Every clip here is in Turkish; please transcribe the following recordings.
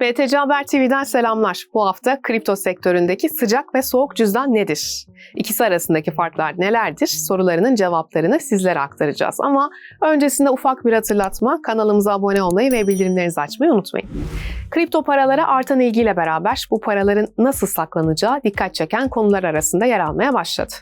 BTC Haber TV'den selamlar. Bu hafta kripto sektöründeki sıcak ve soğuk cüzdan nedir? İkisi arasındaki farklar nelerdir? Sorularının cevaplarını sizlere aktaracağız. Ama öncesinde ufak bir hatırlatma. Kanalımıza abone olmayı ve bildirimlerinizi açmayı unutmayın. Kripto paralara artan ilgiyle beraber bu paraların nasıl saklanacağı dikkat çeken konular arasında yer almaya başladı.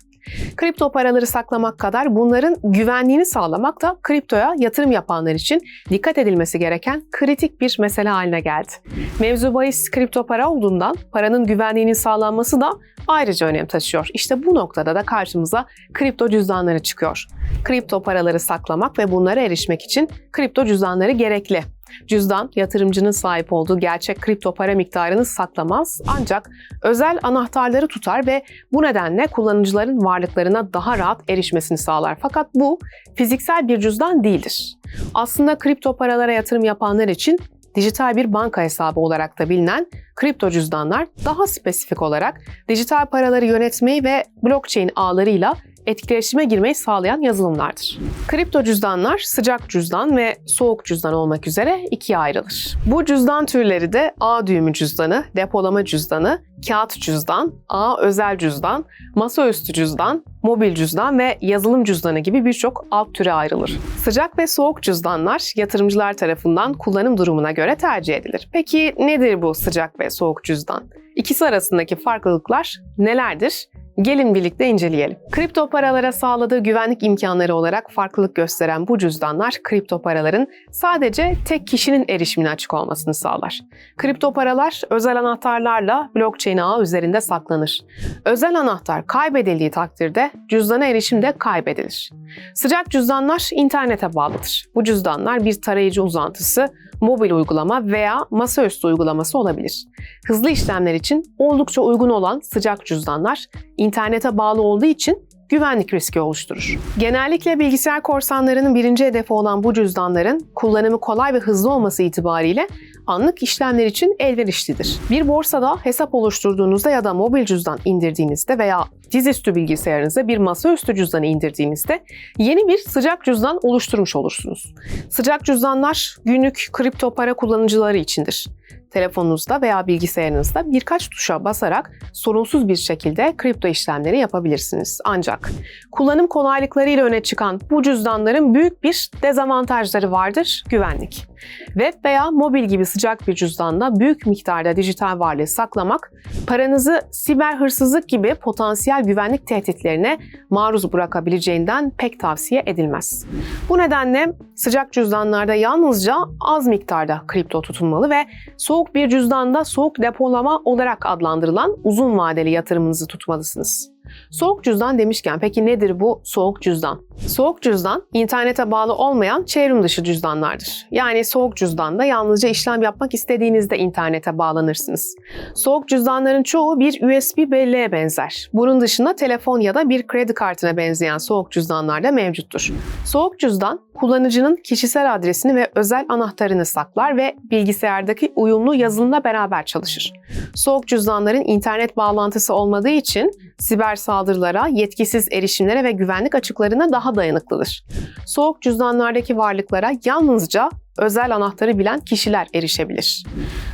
Kripto paraları saklamak kadar bunların güvenliğini sağlamak da kriptoya yatırım yapanlar için dikkat edilmesi gereken kritik bir mesele haline geldi. Mevzu bahis kripto para olduğundan paranın güvenliğinin sağlanması da ayrıca önem taşıyor. İşte bu noktada da karşımıza kripto cüzdanları çıkıyor. Kripto paraları saklamak ve bunlara erişmek için kripto cüzdanları gerekli. Cüzdan, yatırımcının sahip olduğu gerçek kripto para miktarını saklamaz ancak özel anahtarları tutar ve bu nedenle kullanıcıların varlıklarına daha rahat erişmesini sağlar. Fakat bu fiziksel bir cüzdan değildir. Aslında kripto paralara yatırım yapanlar için dijital bir banka hesabı olarak da bilinen kripto cüzdanlar daha spesifik olarak dijital paraları yönetmeyi ve blockchain ağlarıyla etkileşime girmeyi sağlayan yazılımlardır. Kripto cüzdanlar sıcak cüzdan ve soğuk cüzdan olmak üzere ikiye ayrılır. Bu cüzdan türleri de A düğümü cüzdanı, depolama cüzdanı, kağıt cüzdan, A özel cüzdan, masaüstü cüzdan, mobil cüzdan ve yazılım cüzdanı gibi birçok alt türe ayrılır. Sıcak ve soğuk cüzdanlar yatırımcılar tarafından kullanım durumuna göre tercih edilir. Peki nedir bu sıcak ve soğuk cüzdan? İkisi arasındaki farklılıklar nelerdir? Gelin birlikte inceleyelim. Kripto paralara sağladığı güvenlik imkanları olarak farklılık gösteren bu cüzdanlar kripto paraların sadece tek kişinin erişimine açık olmasını sağlar. Kripto paralar özel anahtarlarla blockchain ağı üzerinde saklanır. Özel anahtar kaybedildiği takdirde cüzdana erişim de kaybedilir. Sıcak cüzdanlar internete bağlıdır. Bu cüzdanlar bir tarayıcı uzantısı, mobil uygulama veya masaüstü uygulaması olabilir. Hızlı işlemler için oldukça uygun olan sıcak cüzdanlar internete bağlı olduğu için güvenlik riski oluşturur. Genellikle bilgisayar korsanlarının birinci hedefi olan bu cüzdanların kullanımı kolay ve hızlı olması itibariyle anlık işlemler için elverişlidir. Bir borsada hesap oluşturduğunuzda ya da mobil cüzdan indirdiğinizde veya dizüstü bilgisayarınıza bir masaüstü cüzdanı indirdiğinizde yeni bir sıcak cüzdan oluşturmuş olursunuz. Sıcak cüzdanlar günlük kripto para kullanıcıları içindir telefonunuzda veya bilgisayarınızda birkaç tuşa basarak sorunsuz bir şekilde kripto işlemleri yapabilirsiniz. Ancak kullanım kolaylıklarıyla öne çıkan bu cüzdanların büyük bir dezavantajları vardır, güvenlik. Web veya mobil gibi sıcak bir cüzdanda büyük miktarda dijital varlığı saklamak, paranızı siber hırsızlık gibi potansiyel güvenlik tehditlerine maruz bırakabileceğinden pek tavsiye edilmez. Bu nedenle sıcak cüzdanlarda yalnızca az miktarda kripto tutulmalı ve soğuk bir cüzdanda soğuk depolama olarak adlandırılan uzun vadeli yatırımınızı tutmalısınız. Soğuk cüzdan demişken peki nedir bu soğuk cüzdan? Soğuk cüzdan internete bağlı olmayan çevrim dışı cüzdanlardır. Yani soğuk cüzdanda yalnızca işlem yapmak istediğinizde internete bağlanırsınız. Soğuk cüzdanların çoğu bir USB belleğe benzer. Bunun dışında telefon ya da bir kredi kartına benzeyen soğuk cüzdanlar da mevcuttur. Soğuk cüzdan kullanıcının kişisel adresini ve özel anahtarını saklar ve bilgisayardaki uyumlu yazılımla beraber çalışır. Soğuk cüzdanların internet bağlantısı olmadığı için siber saldırılara, yetkisiz erişimlere ve güvenlik açıklarına daha dayanıklıdır. Soğuk cüzdanlardaki varlıklara yalnızca özel anahtarı bilen kişiler erişebilir.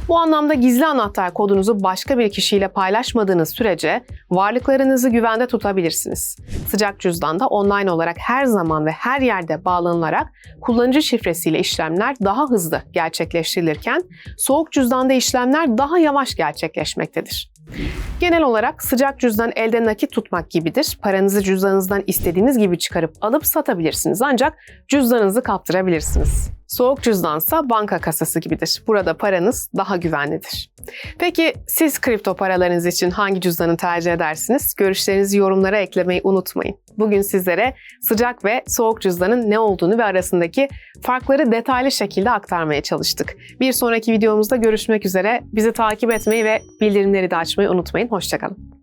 Bu anlamda gizli anahtar kodunuzu başka bir kişiyle paylaşmadığınız sürece varlıklarınızı güvende tutabilirsiniz. Sıcak cüzdanda online olarak her zaman ve her yerde bağlanılarak kullanıcı şifresiyle işlemler daha hızlı gerçekleştirilirken soğuk cüzdanda işlemler daha yavaş gerçekleşmektedir. Genel olarak sıcak cüzdan elde nakit tutmak gibidir. Paranızı cüzdanınızdan istediğiniz gibi çıkarıp alıp satabilirsiniz ancak cüzdanınızı kaptırabilirsiniz. Soğuk cüzdansa banka kasası gibidir. Burada paranız daha güvenlidir. Peki siz kripto paralarınız için hangi cüzdanı tercih edersiniz? Görüşlerinizi yorumlara eklemeyi unutmayın. Bugün sizlere sıcak ve soğuk cüzdanın ne olduğunu ve arasındaki farkları detaylı şekilde aktarmaya çalıştık. Bir sonraki videomuzda görüşmek üzere. Bizi takip etmeyi ve bildirimleri de açmayı unutmayın. Hoşçakalın.